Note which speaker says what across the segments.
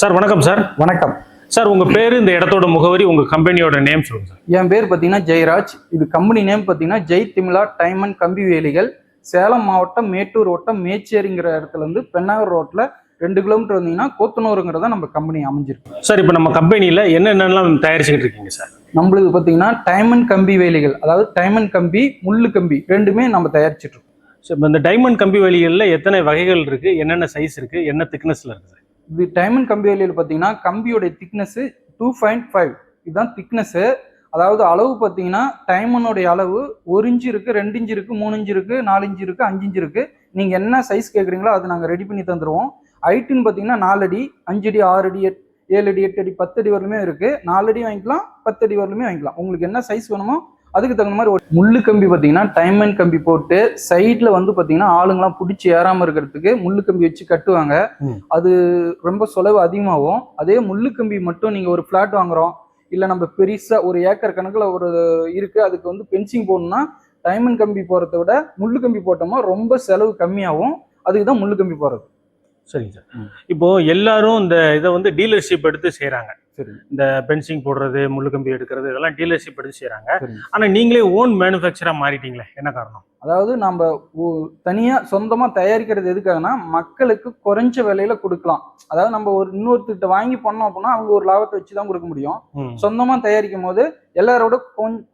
Speaker 1: Sir வணக்கம் sir.
Speaker 2: வணக்கம்.
Speaker 1: Sir உங்க பேரு இந்த இடத்தோட முகவரி உங்க கம்பெனியோட நேம் சொல்லுங்க சார்.
Speaker 2: என் பேர் பார்த்தீங்கன்னா ஜெயராஜ். இது கம்பெனி நேம் பார்த்தீங்கன்னா ஜெய் திமிலா டைமண்ட் கம்பி வேலிகள். சேலம் மாவட்டம் மேட்டூர் வட்டம் மேச்சேரிங்கிற இடத்துல இருந்து பெண்ணாகர் ரோட்ல ரெண்டு கிலோமீட்டர் வந்தீங்கன்னா கோத்தனூருங்கிறத நம்ம கம்பெனி அமைஞ்சிருக்கு.
Speaker 1: சார் இப்போ நம்ம கம்பெனியில என்னென்னலாம் தயாரிச்சுக்கிட்டு இருக்கீங்க சார்?
Speaker 2: நம்மளுக்கு பார்த்தீங்கன்னா டைமண்ட் கம்பி வேலிகள். அதாவது டைமண்ட் கம்பி முள்ளு கம்பி ரெண்டுமே நம்ம தயாரிச்சிட்டு இருக்கோம்.
Speaker 1: சார் இப்போ இந்த டைமண்ட் கம்பி வழிகளில் எத்தனை வகைகள் இருக்கு? என்னென்ன சைஸ் இருக்கு? என்ன திக்னஸ்ல இருக்கு சார்?
Speaker 2: இது டைமண்ட் கம்பி வேலையில் பார்த்தீங்கன்னா கம்பியோடைய திக்னஸ்ஸு டூ பாயிண்ட் ஃபைவ் இதுதான் திக்னஸ்ஸு அதாவது அளவு பார்த்தீங்கன்னா டைமண்டோடைய அளவு ஒரு இன்ச்சு இருக்குது ரெண்டு இன்ச்சு இருக்குது மூணு இன்ச்சு இருக்குது நாலு இன்ச்சு இருக்குது அஞ்சு இன்ச்சு இருக்குது நீங்கள் என்ன சைஸ் கேட்குறீங்களோ அதை நாங்கள் ரெடி பண்ணி தந்துருவோம். ஹைட்டுன்னு பார்த்தீங்கன்னா நாலு அடி அஞ்சு அடி ஆறு அடி எட் ஏழு அடி எட்டு அடி பத்து அடி வரலுமே இருக்குது நாலு அடி வாங்கிக்கலாம் பத்து அடி வரலுமே வாங்கிக்கலாம். உங்களுக்கு என்ன சைஸ் வேணுமோ அதுக்கு தகுந்த மாதிரி ஒரு முள்ளு கம்பி பார்த்தீங்கன்னா டைமண்ட் கம்பி போட்டு சைடில் வந்து பார்த்தீங்கன்னா ஆளுங்களாம் பிடிச்சி ஏறாமல் இருக்கிறதுக்கு முள்ளு கம்பி வச்சு கட்டுவாங்க. அது ரொம்ப செலவு அதிகமாகும். அதே முள்ளு கம்பி மட்டும் நீங்கள் ஒரு ஃப்ளாட் வாங்குறோம் இல்லை நம்ம பெருசாக ஒரு ஏக்கர் கணக்கில் ஒரு இருக்கு அதுக்கு வந்து பென்சிங் போடணும்னா டைமண்ட் கம்பி போகிறத விட முள்ளு கம்பி போட்டோம்னா ரொம்ப செலவு கம்மியாகும். அதுக்கு தான் முள்ளு கம்பி போகிறது
Speaker 1: சரிங்க சார்.
Speaker 2: ம்.
Speaker 1: இப்போ எல்லாரும் இந்த இதை வந்து டீலர்ஷிப் எடுத்து செய்றாங்க.
Speaker 2: சரி.
Speaker 1: இந்த பென்சிங் போடுறது முள்ளு கம்பி எடுக்கிறது இதெல்லாம் டீலர்ஷிப் எடுத்து செய்றாங்க.
Speaker 2: சரி.
Speaker 1: ஆனா நீங்களே ஓன் மேனுஃபேக்சரா மாறிட்டீங்களே என்ன காரணம்?
Speaker 2: அதாவது நம்ம ஒ- தனியா சொந்தமா தயாரிக்கிறது எதுக்காகனா மக்களுக்கு குறைஞ்ச விலையில கொடுக்கலாம். அதாவது நம்ம ஒரு இன்னொருத்தர்கிட்ட வாங்கி பண்ணோம் அப்படின்னா அவங்க ஒரு லாபத்தை வச்சு தான் கொடுக்க முடியும்.
Speaker 1: ம்.
Speaker 2: சொந்தமா தயாரிக்கும் போது எல்லாரோட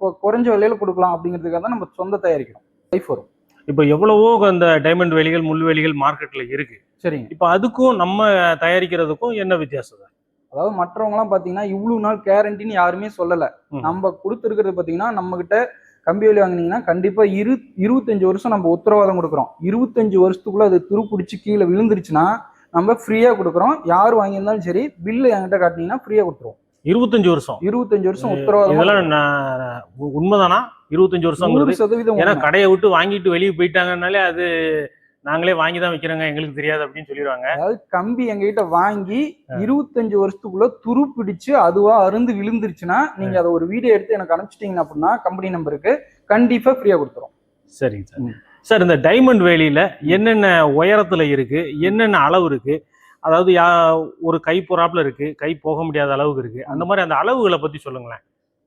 Speaker 2: குறைஞ்ச விலையில கொடுக்கலாம் அப்படிங்கிறதுக்காக தான் நம்ம சொந்த தயாரிக்கிறோம். லைஃப் வரும்.
Speaker 1: இப்போ எவ்வளவோ அந்த டைமண்ட் வேலிகள் முள் வேலிகள் மார்க்கெட்ல இருக்கு.
Speaker 2: சரிங்க.
Speaker 1: இப்போ அதுக்கும் நம்ம தயாரிக்கிறதுக்கும் என்ன வித்தியாசம்?
Speaker 2: அதாவது மற்றவங்கலாம் பாத்தீங்கன்னா இவ்வளவு நாள் கேரண்டின்னு யாருமே சொல்லல. நம்ம கொடுத்துருக்கிறது பாத்தீங்கன்னா நம்ம கிட்ட கம்பி வேலி வாங்குனீங்கன்னா கண்டிப்பா இரு இருபத்தஞ்சு வருஷம் நம்ம உத்தரவாதம் கொடுக்குறோம். இருபத்தஞ்சு வருஷத்துக்குள்ள அது துருப்பிடிச்சு கீழே விழுந்துருச்சுன்னா நம்ம ஃப்ரீயா கொடுக்குறோம். யார் வாங்கியிருந்தாலும் சரி பில்லு என்கிட்ட காட்டினீங்கன்னா ஃப்ரீயா கொடுத்துருவோம்.
Speaker 1: இருபத்தஞ்சு வருஷம்.
Speaker 2: இருபத்தஞ்சு வருஷம் உத்தரவாதம்
Speaker 1: இதெல்லாம் உண்மைதானா? இருபத்தஞ்சு
Speaker 2: நூறு சதவீதம்
Speaker 1: ஏன்னா. கடையை விட்டு வாங்கிட்டு வெளியே போயிட்டாங்கனாலே அது நாங்களே வாங்கி தான் வைக்கிறோங்க எங்களுக்கு தெரியாது அப்படின்னு சொல்லிடுவாங்க
Speaker 2: அதாவது கம்பி எங்ககிட்ட வாங்கி இருபத்தஞ்சு வருஷத்துக்குள்ள துரு பிடிச்சு அதுவா அருந்து விழுந்துருச்சுன்னா நீங்க அதை ஒரு வீடியோ எடுத்து எனக்கு அனுப்பிச்சிட்டீங்க அப்படின்னா கம்பெனி நம்பருக்கு கண்டிப்பா ஃப்ரீயா கொடுத்துரும்.
Speaker 1: சரிங்க சார். சார் இந்த டைமண்ட் வேலியில என்னென்ன உயரத்துல இருக்கு என்னென்ன அளவு இருக்கு? அதாவது யா ஒரு கை பொறாப்புல இருக்கு கை போக முடியாத அளவுக்கு இருக்கு. அந்த மாதிரி அந்த அளவுகளை பத்தி சொல்லுங்களேன்.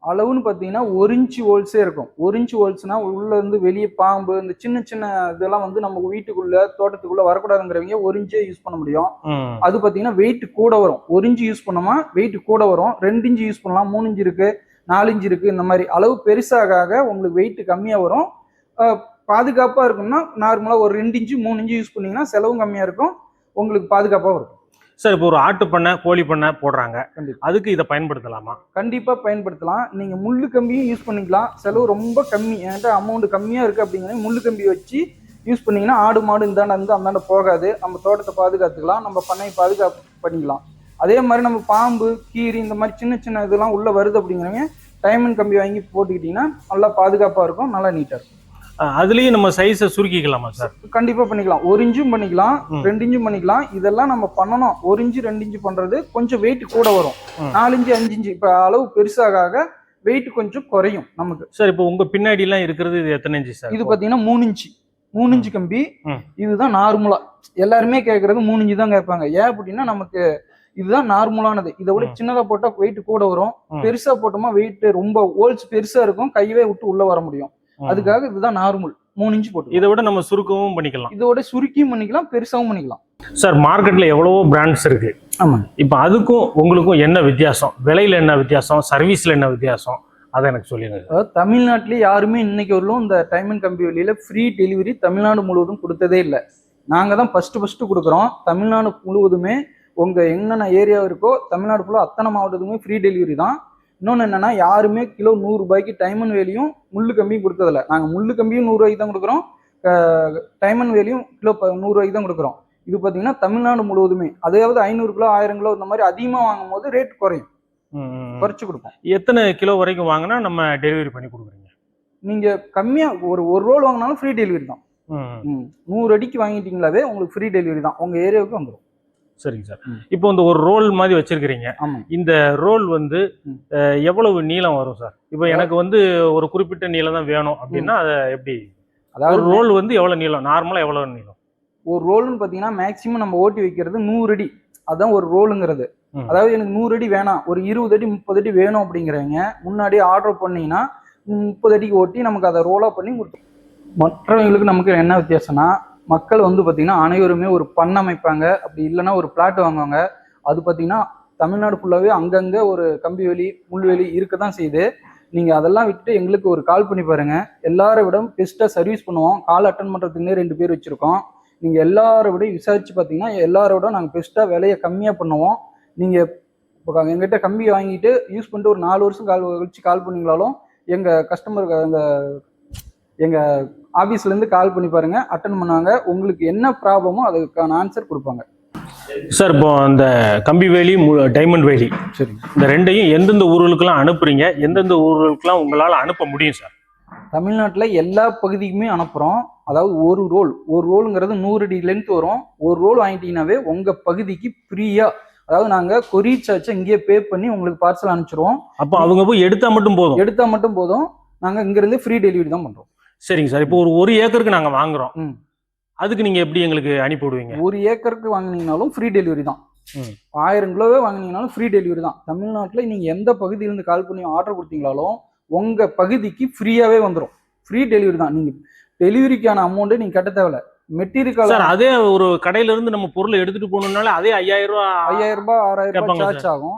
Speaker 2: அளவுன்னு பார்த்தீங்கன்னா ஒரு இன்ச்சு ஹோல்ஸே இருக்கும். ஒரு இன்ச்சு ஹோல்ஸ்னா உள்ள இருந்து வெளியே பாம்பு இந்த சின்ன சின்ன இதெல்லாம் வந்து நம்ம வீட்டுக்குள்ள தோட்டத்துக்குள்ள வரக்கூடாதுங்கிறவங்க ஒரு இன்ச்சே யூஸ் பண்ண முடியும். அது பார்த்தீங்கன்னா வெயிட் கூட வரும். ஒரு இன்ச்சு யூஸ் பண்ணோமா வெயிட் கூட வரும். ரெண்டு இன்ச்சு யூஸ் பண்ணலாம் மூணு இன்ச்சு இருக்கு நாலு இன்ச்சு இருக்கு இந்த மாதிரி. அளவு பெருசாக உங்களுக்கு வெயிட் கம்மியாக வரும். அஹ் பாதுகாப்பா இருக்கும்னா நார்மலா ஒரு ரெண்டு இன்ச்சு மூணு இன்ச்சு யூஸ் பண்ணீங்கன்னா செலவும் கம்மியா இருக்கும். உங்களுக்கு பாதுகாப்பாக இருக்கும்
Speaker 1: சார் இப்போ ஒரு ஆட்டு பண்ணை கோழி பண்ணை போடுறாங்க.
Speaker 2: கண்டிப்பா.
Speaker 1: அதுக்கு இதை பயன்படுத்தலாமா?
Speaker 2: கண்டிப்பா பயன்படுத்தலாம். நீங்க முள்ளு கம்பியும் யூஸ் பண்ணிக்கலாம். செலவு ரொம்ப கம்மி என்கிட்ட அமௌண்ட் கம்மியா இருக்கு அப்படிங்கிற முள்ளு கம்பி வச்சு யூஸ் பண்ணீங்கன்னா ஆடு மாடு இந்தாண்ட இருந்து அந்தாண்ட போகாது. நம்ம தோட்டத்தை பாதுகாத்துக்கலாம். நம்ம பண்ணையை பாதுகாப்பு பண்ணிக்கலாம். அதே மாதிரி நம்ம பாம்பு கீரி இந்த மாதிரி சின்ன சின்ன இதெல்லாம் உள்ள வருது அப்படிங்கிறவங்க டைமண்ட் கம்பி வாங்கி போட்டுக்கிட்டீங்கன்னா நல்லா பாதுகாப்பா இருக்கும். நல்லா நீட்டா இருக்கும்.
Speaker 1: அதுலயும் நம்ம சைஸை சுருக்கிக்கலாமா சார்
Speaker 2: கண்டிப்பா பண்ணிக்கலாம். ஒரு இன்ச்சும் பண்ணிக்கலாம். ரெண்டு இன்ச்சும் பண்ணிக்கலாம். இதெல்லாம் நம்ம பண்ணணும். ஒரு இன்ச்சு ரெண்டு இன்ச்சு பண்றது கொஞ்சம் வெயிட் கூட வரும். நாலு இன்ச்சு அஞ்சு இன்ச்சு இப்ப அளவு பெருசாக வெயிட் கொஞ்சம் குறையும் நமக்கு.
Speaker 1: சார் இப்போ உங்க பின்னாடி எல்லாம் இருக்கிறது இது எத்தனை இன்ச்சு சார்
Speaker 2: இது பாத்தீங்கன்னா மூணு இன்ச்சு. மூணு இன்ச்சு கம்பி. இதுதான் நார்மலா எல்லாருமே கேட்கறது மூணு இன்ச்சு தான் கேட்பாங்க. ஏன் அப்படின்னா நமக்கு இதுதான் நார்மலானது இதை விட. சின்னதா போட்டா வெயிட் கூட வரும். பெருசா போட்டோமா வெயிட் ரொம்ப ஹோல்ஸ் பெருசா இருக்கும். கையவே விட்டு உள்ள வர முடியும். அதுக்காக இதுதான் நார்மல் மூணு இன்ச்சு போட்டு
Speaker 1: இதை விட நம்ம சுருக்கவும் பண்ணிக்கலாம்.
Speaker 2: இதோட சுருக்கியும் பண்ணிக்கலாம் பெருசாவும் பண்ணிக்கலாம்.
Speaker 1: சார் மார்க்கெட்ல எவ்வளவோ பிராண்ட்ஸ் இருக்கு.
Speaker 2: ஆமாங்க.
Speaker 1: இப்போ அதுக்கும் உங்களுக்கும் என்ன வித்தியாசம்? விலையில என்ன வித்தியாசம்? சர்வீஸ்ல என்ன வித்தியாசம்? அதை எனக்கு
Speaker 2: அதாவது தமிழ்நாட்டிலே யாருமே இன்னைக்கு வரலும் இந்த டைமண்ட் கம்பி வழியில ஃப்ரீ டெலிவரி தமிழ்நாடு முழுவதும் கொடுத்ததே இல்லை. நாங்க தான் ஃபர்ஸ்ட் ஃபர்ஸ்ட் கொடுக்குறோம். தமிழ்நாடு முழுவதுமே உங்க என்னென்ன ஏரியா இருக்கோ தமிழ்நாடு ஃபுல்லாக அத்தனை மாவட்டத்துக்குமே ஃப்ரீ டெலிவரி தான். இன்னொன்று என்னன்னா யாருமே கிலோ நூறு ரூபாய்க்கு டைமண்ட் வேலியும் முள்ளு கம்பியும் கொடுத்ததில்ல. நாங்க முள்ளு கம்பியும் நூறு ரூபாய்க்கு தான் கொடுக்குறோம். டைமண்ட் வேலியும் கிலோ ப- நூறு ரூபாய்க்கு தான் கொடுக்குறோம். இது பார்த்தீங்கன்னா தமிழ்நாடு முழுவதுமே. அதாவது ஐநூறு கிலோ ஆயிரம் கிலோ இந்த மாதிரி அதிகமாக வாங்கும் போது ரேட் குறையும். குறைச்சு கொடுப்போம்.
Speaker 1: எத்தனை கிலோ வரைக்கும் வாங்கினா நம்ம டெலிவரி பண்ணி கொடுக்குறீங்க?
Speaker 2: நீங்க கம்மியா ஒரு ஒரு ரோல் வாங்கினாலும் ஃப்ரீ டெலிவரி தான். நூறு அடிக்கு வாங்கிட்டீங்களாவே உங்களுக்கு ஃப்ரீ டெலிவரி தான். உங்க ஏரியாவுக்கு வந்துடும்
Speaker 1: சரிங்க சார். இப்போ இந்த ஒரு ரோல் மாதிரி வச்சிருக்கிறீங்க. இந்த ரோல் வந்து எவ்வளவு நீளம் வரும் சார்? இப்போ எனக்கு வந்து ஒரு குறிப்பிட்ட நீளம் தான் வேணும் அப்படின்னா அதை எப்படி?
Speaker 2: அதாவது
Speaker 1: ரோல் வந்து எவ்வளவு நீளம்? நார்மலா எவ்வளவு நீளம்?
Speaker 2: ஒரு ரோல்னு பார்த்தீங்கன்னா மேக்ஸிமம் நம்ம ஓட்டி வைக்கிறது நூறு அடி. அதான் ஒரு ரோலுங்கிறது. அதாவது எனக்கு நூறு அடி வேணாம். ஒரு இருபது அடி முப்பது அடி வேணும் அப்படிங்கிறவங்க முன்னாடியே ஆர்டர் பண்ணீங்கன்னா முப்பது அடிக்கு ஓட்டி நமக்கு அதை ரோலா பண்ணி கொடுத்து மற்றவங்களுக்கு நமக்கு என்ன வித்தியாசம்னா மக்கள் வந்து பார்த்திங்கன்னா அனைவருமே ஒரு பண்ண அமைப்பாங்க. அப்படி இல்லைன்னா ஒரு பிளாட் வாங்குவாங்க. அது பார்த்தீங்கன்னா தமிழ்நாடு ஃபுல்லாகவே அங்கங்கே ஒரு கம்பி வேலி முள்வேலி இருக்க தான் செய்யுது. நீங்கள் அதெல்லாம் விட்டுட்டு எங்களுக்கு ஒரு கால் பண்ணி பாருங்கள் எல்லாரை விட பெஸ்ட்டாக சர்வீஸ் பண்ணுவோம். கால் அட்டன் பண்ணுறதுக்குன்னே ரெண்டு பேர் வச்சுருக்கோம். நீங்கள் எல்லாரை விட விசாரித்து பார்த்தீங்கன்னா எல்லாரை விட நாங்கள் பெஸ்ட்டாக விலையை கம்மியாக பண்ணுவோம். நீங்கள் இப்போ எங்கிட்ட கம்பி வாங்கிட்டு யூஸ் பண்ணிட்டு ஒரு நாலு வருஷம் கால் கழிச்சு கால் பண்ணீங்களாலும் எங்கள் கஸ்டமர் எங்கள் எங்கள் ஆஃபீஸ்லேருந்து கால் பண்ணி பாருங்க அட்டன் பண்ணுவாங்க. உங்களுக்கு என்ன ப்ராப்ளமோ அதுக்கான ஆன்சர் கொடுப்பாங்க.
Speaker 1: சார் இப்போ அந்த கம்பி வேலி டைமண்ட் வேலி
Speaker 2: சரி
Speaker 1: இந்த ரெண்டையும் எந்தெந்த ஊர்களுக்கெல்லாம் அனுப்புறீங்க? எந்தெந்த ஊர்களுக்கெல்லாம் உங்களால் அனுப்ப முடியும் சார்
Speaker 2: தமிழ்நாட்டில் எல்லா பகுதிக்குமே அனுப்புகிறோம் அதாவது ஒரு ரோல் ஒரு ரோலுங்கிறது நூறு அடி லென்த் வரும். ஒரு ரோல் வாங்கிட்டீங்கன்னாவே உங்கள் பகுதிக்கு ஃப்ரீயாக அதாவது நாங்கள் கொரியர் சார்ஜை இங்கேயே பே பண்ணி உங்களுக்கு பார்சல் அனுப்பிச்சிருவோம்.
Speaker 1: அப்போ அவங்க போய் எடுத்தா மட்டும் போதும்?
Speaker 2: எடுத்தால் மட்டும் போதும். நாங்கள் இங்கேருந்து ஃப்ரீ டெலிவரி தான் பண்ணுறோம்
Speaker 1: சரிங்க சார். இப்போ ஒரு ஒரு ஏக்கருக்கு நாங்கள் வாங்குறோம். அதுக்கு நீங்க எப்படி எங்களுக்கு அனுப்பி விடுவீங்க?
Speaker 2: ஒரு ஏக்கருக்கு வாங்குனீங்கனாலும் ஃப்ரீ டெலிவரி தான். ஆயிரம் கிலோவே வாங்குனீங்கனாலும் ஃப்ரீ டெலிவரி தான். தமிழ்நாட்டில் நீங்கள் எந்த பகுதியிலேருந்து கால் பண்ணி ஆர்டர் கொடுத்தீங்களாலும் உங்கள் பகுதிக்கு ஃப்ரீயாகவே வந்துடும் ஃப்ரீ டெலிவரி தான். நீங்கள் டெலிவரிக்கான அமௌண்ட்டு நீங்கள் கட்ட தேவையில்ல. மெட்டீரியல்
Speaker 1: சார் அதே ஒரு கடையில இருந்து நம்ம பொருளை எடுத்துட்டு போகணும்னால அதே ஐயாயிரம் ரூபா
Speaker 2: ஐயாயிரம் ரூபாய் ஆறாயிரம் ரூபாய் சார்ஜ் ஆகும்.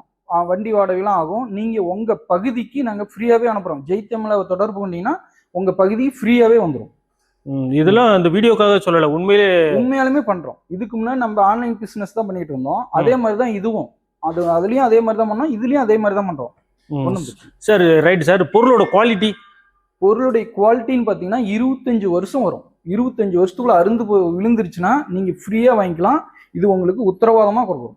Speaker 2: வண்டி வாடகைலாம் ஆகும். நீங்க உங்க பகுதிக்கு நாங்க ஃப்ரீயாவே அனுப்புறோம். ஜெய்தமிழ தொடர்பு கொண்டீங்கன்னா உங்க பகுதி ஃப்ரீயாவே வந்துடும்
Speaker 1: இதெல்லாம் அந்த வீடியோக்காக சொல்லல உண்மையிலே
Speaker 2: உண்மையாலுமே பண்றோம். இதுக்கு முன்னாடி நம்ம ஆன்லைன் பிசினஸ் தான் பண்ணிட்டு இருந்தோம். அதே மாதிரி தான் இதுவும். அது அதுலயும் அதே மாதிரி தான் பண்ணோம் இதுலயும் அதே மாதிரி தான் பண்றோம்.
Speaker 1: ம்.
Speaker 2: ஒண்ணும் பிரச்சனை இல்ல.
Speaker 1: சார் ரைட் சார் பொருளோட குவாலிட்டி
Speaker 2: பொருளுடைய குவாலிட்டின்னு பாத்தீங்கன்னா இருபத்தஞ்சு வருஷம் வரும். இருபத்தஞ்சு வருஷத்துக்குள்ள அருந்து விழுந்துருச்சுன்னா நீங்க ஃப்ரீயா வாங்கிக்கலாம். இது உங்களுக்கு உத்தரவாதமா கொடுக்கும்.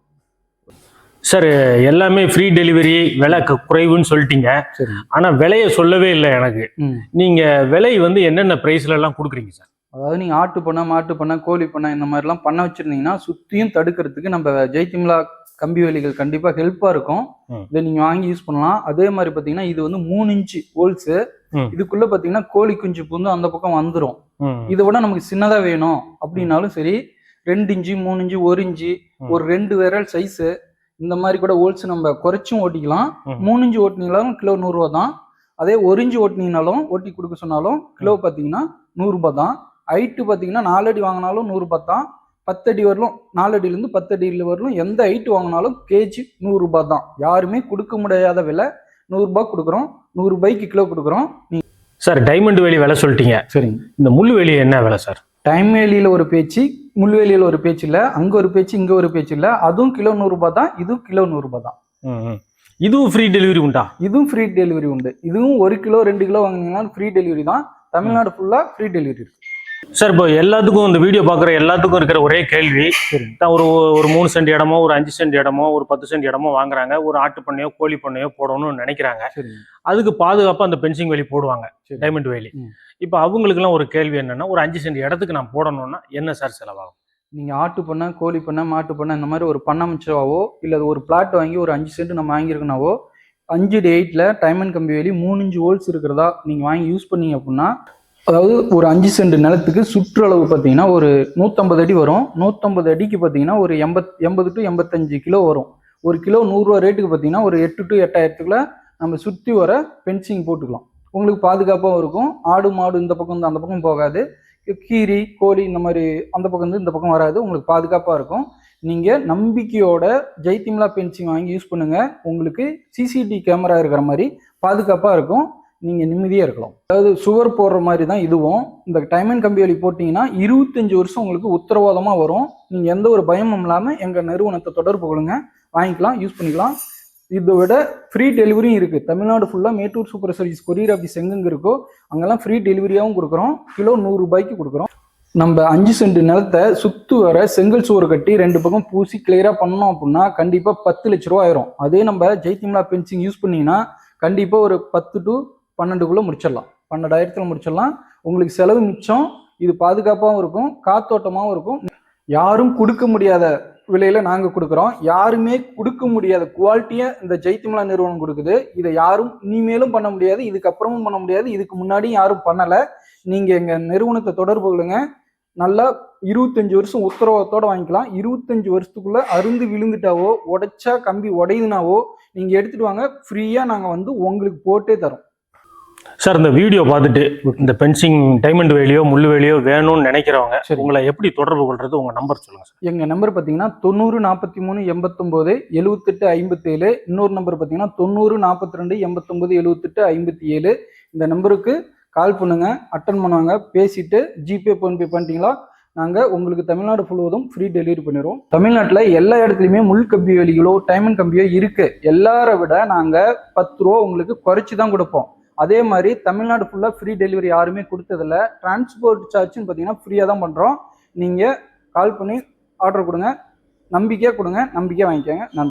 Speaker 1: சார் எல்லாமே ஃப்ரீ டெலிவரி விலை குறைவுன்னு சொல்லிட்டீங்க.
Speaker 2: சரி.
Speaker 1: ஆனா விலையை சொல்லவே இல்லை எனக்கு.
Speaker 2: ம்.
Speaker 1: நீங்க விலை வந்து என்னென்ன பிரைஸ்ல எல்லாம் கொடுக்குறீங்க சார்?
Speaker 2: அதாவது நீங்க ஆட்டு பண்ண மாட்டு பண்ண கோழி பண்ண இந்த மாதிரிலாம் பண்ண வச்சிருந்தீங்கன்னா சுத்தியும் தடுக்கிறதுக்கு நம்ம ஜெய்திம்லா கம்பி வேலிகள் கண்டிப்பா ஹெல்ப்பா இருக்கும். இதை நீங்க வாங்கி யூஸ் பண்ணலாம். அதே மாதிரி பாத்தீங்கன்னா இது வந்து மூணு இன்ச்சு ஹோல்ஸ். இதுக்குள்ள பாத்தீங்கன்னா கோழி குஞ்சு புந்து அந்த பக்கம் வந்துரும்.
Speaker 1: ம்.
Speaker 2: இதை விட நமக்கு சின்னதா வேணும். அப்படின்னாலும் சரி ரெண்டு இன்ச்சு மூணு இன்ச்சு ஒரு இன்ச்சு. ஒரு ரெண்டு விரல் சைஸ் இந்த மாதிரி கூட ஹோல்ஸ் நம்ம குறைச்சும் ஓட்டிக்கலாம். மூணு இன்ச்சு ஓட்டினீங்களாலும் கிலோ நூறுரூவா தான். அதே ஒரு இன்ச்சு ஓட்டினீங்கனாலும் ஓட்டி கொடுக்க சொன்னாலும் கிலோ பார்த்தீங்கன்னா நூறுரூபா தான். ஹைட்டு பார்த்தீங்கன்னா நாலு அடி வாங்கினாலும் நூறுரூபா தான். பத்து அடி வரலும் நாலு அடியிலேருந்து பத்து அடியில் வரலும் எந்த ஹைட்டு வாங்கினாலும் கேஜி நூறுரூபா தான். யாருமே கொடுக்க முடியாத விலை. நூறுரூபா கொடுக்குறோம். நூறு பைக்கு கிலோ கொடுக்குறோம்.
Speaker 1: சார் டைமண்ட் வேலி விலை சொல்லிட்டீங்க.
Speaker 2: சரிங்க.
Speaker 1: இந்த முள் வேலி என்ன விலை சார்?
Speaker 2: டைம் வேலியில் ஒரு பேச்சு முள்வேலியில் ஒரு பேச்சு இல்லை அங்கே ஒரு பேச்சு இங்கே ஒரு பேச்சு இல்லை. அதுவும் கிலோ நூறுரூபா தான் இதுவும் கிலோ நூறுரூபா தான்.
Speaker 1: இதுவும் ஃப்ரீ டெலிவரி உண்டா?
Speaker 2: இதுவும் ஃப்ரீ டெலிவரி உண்டு. இதுவும் ஒரு கிலோ ரெண்டு கிலோ வாங்கினீங்கன்னா ஃப்ரீ டெலிவரி தான். தமிழ்நாடு ஃபுல்லாக ஃப்ரீ டெலிவரி இருக்கு.
Speaker 1: சார் இப்போ எல்லாத்துக்கும் இந்த வீடியோ பார்க்குற எல்லாத்துக்கும் இருக்கிற ஒரே கேள்வி. தான் ஒரு ஒரு மூணு சென்ட் இடமோ ஒரு அஞ்சு சென்ட் இடமோ ஒரு பத்து சென்ட் இடமோ வாங்குறாங்க. ஒரு ஆட்டு பண்ணையோ கோழி பண்ணையோ போடணும்னு நினைக்கிறாங்க. அதுக்கு பாதுகாப்பாக அந்த பென்சிங் வேலி போடுவாங்க. டைமண்ட் வேலி. இப்போ அவங்களுக்குலாம் ஒரு கேள்வி என்னென்னா ஒரு அஞ்சு சென்ட் இடத்துக்கு நான் போடணும்னா என்ன சார் செலவாகும்?
Speaker 2: நீங்கள் ஆட்டு பண்ண கோழி பண்ணை மாட்டு பண்ண இந்த மாதிரி ஒரு பண்ணை அமைச்சாவோ இல்லை ஒரு பிளாட் வாங்கி ஒரு அஞ்சு சென்ட் நம்ம வாங்கியிருக்கனாவோ அஞ்சு டு எயிட்டில் டைமண்ட் கம்பி வேலி மூணு இன்ச்சு ஹோல்ஸ் இருக்கிறதா நீங்கள் வாங்கி யூஸ் பண்ணீங்க அப்படின்னா அதாவது ஒரு அஞ்சு சென்ட் நிலத்துக்கு சுற்றளவு பார்த்தீங்கன்னா ஒரு நூற்றம்பது அடி வரும். நூற்றம்பது அடிக்கு பார்த்தீங்கன்னா ஒரு எண்பத் எண்பது டு எண்பத்தஞ்சு கிலோ வரும். ஒரு கிலோ நூறுரூவா ரேட்டுக்கு பார்த்தீங்கன்னா ஒரு எட்டு டு எட்டாயிரத்துக்குள்ள நம்ம சுற்றி வர பென்சிங் போட்டுக்கலாம். உங்களுக்கு பாதுகாப்பாகவும் இருக்கும். ஆடு மாடு இந்த பக்கம் வந்து அந்த பக்கம் போகாது. கீரி கோழி இந்த மாதிரி அந்த பக்கம் வந்து இந்த பக்கம் வராது. உங்களுக்கு பாதுகாப்பாக இருக்கும். நீங்கள் நம்பிக்கையோட ஜெய்திம்லா பென்சிங் வாங்கி யூஸ் பண்ணுங்கள் உங்களுக்கு சிசிடி கேமரா இருக்கிற மாதிரி பாதுகாப்பாக இருக்கும். நீங்கள் நிம்மதியாக இருக்கலாம். அதாவது சுவர் போடுற மாதிரி தான் இதுவும். இந்த டைமண்ட் கம்பி வழி போட்டிங்கன்னா இருபத்தஞ்சி வருஷம் உங்களுக்கு உத்தரவாதமாக வரும். நீங்கள் எந்த ஒரு பயமும் இல்லாமல் எங்கள் நிறுவனத்தை தொடர்பு கொள்ளுங்கள் வாங்கிக்கலாம் யூஸ் பண்ணிக்கலாம். இதை விட ஃப்ரீ டெலிவரியும் இருக்குது தமிழ்நாடு ஃபுல்லாக Mettur super service courier office எங்கெங்க இருக்கோ அங்கெல்லாம் ஃப்ரீ டெலிவரியாகவும் கொடுக்குறோம். கிலோ நூறு ரூபாய்க்கு கொடுக்குறோம். நம்ம அஞ்சு சென்ட் நிலத்தை சுத்து வர செங்கல் சுவர் கட்டி ரெண்டு பக்கம் பூசி கிளியராக பண்ணோம் அப்படின்னா கண்டிப்பாக பத்து லட்ச ரூபா ஆயிரும். அதே நம்ம ஜெய்திம்லா பென்சிங் யூஸ் பண்ணீங்கன்னா கண்டிப்பாக ஒரு பத்து டு பன்னெண்டுக்குள்ளே முடிச்சிடலாம். பன்னெண்டாயிரத்தில் முடிச்சிடலாம். உங்களுக்கு செலவு மிச்சம். இது பாதுகாப்பாகவும் இருக்கும். காத்தோட்டமாகவும் இருக்கும். யாரும் கொடுக்க முடியாத விலையில நாங்க கொடுக்குறோம். யாருமே கொடுக்க முடியாத குவாலிட்டியை இந்த ஜெய்திமலா நிறுவனம் கொடுக்குது. இதை யாரும் இனிமேலும் பண்ண முடியாது இதுக்கப்புறமும் பண்ண முடியாது இதுக்கு முன்னாடியும் யாரும் பண்ணல. நீங்க எங்க நிறுவனத்தை தொடர்பு கொள்ளுங்க. நல்லா இருபத்தஞ்சு வருஷம் உத்தரவாதத்தோட வாங்கிக்கலாம். இருபத்தஞ்சு வருஷத்துக்குள்ள அருந்து விழுந்துட்டாவோ உடைச்சா கம்பி உடையுதுனாவோ நீங்க எடுத்துட்டு வாங்க. ஃப்ரீயா நாங்க வந்து உங்களுக்கு போட்டே தரோம்.
Speaker 1: சார் இந்த வீடியோ பார்த்துட்டு இந்த பென்சிங் டைமண்ட் வேலியோ முள்ளு வேலியோ வேணும்னு நினைக்கிறவங்க
Speaker 2: சரி.
Speaker 1: உங்களை எப்படி தொடர்பு கொள்றது? உங்க நம்பர் சொல்லுங்க சார்.
Speaker 2: எங்க நம்பர் பாத்தீங்கன்னா தொண்ணூறு நாற்பத்தி மூணு எண்பத்தொம்போது எழுவத்தெட்டு ஐம்பத்தேழு. இன்னொரு நம்பர் பாத்தீங்கன்னா தொண்ணூறு நாற்பத்தி ரெண்டு எண்பத்தொம்போது எழுவத்தெட்டு ஐம்பத்தி ஏழு இந்த நம்பருக்கு கால் பண்ணுங்க அட்டன் பண்ணுவாங்க பேசிட்டு ஜிபே ஃபோன்பே பண்ணிட்டீங்களா? நாங்க உங்களுக்கு தமிழ்நாடு ஃபுல்வதும் ஃப்ரீ டெலிவரி பண்ணிடுவோம். தமிழ்நாட்டுல எல்லா இடத்துலயுமே முள் கம்பி வேலிகளோ டைமண்ட் கம்பியோ இருக்கு. எல்லாரை விட நாங்க பத்து ரூபா உங்களுக்கு குறைச்சி தான் கொடுப்போம். அதே மாதிரி தமிழ்நாடு ஃபுல்லாக ஃப்ரீ டெலிவரி யாருமே கொடுத்ததில்ல. டிரான்ஸ்போர்ட் சார்ஜ்னு பார்த்தீங்கன்னா ஃப்ரீயாக தான் பண்ணுறோம் நீங்கள் கால் பண்ணி ஆர்டர் கொடுங்க. நம்பிக்கையாக கொடுங்க. நம்பிக்கையாக வாங்கிக்கோங்க. நன்றி.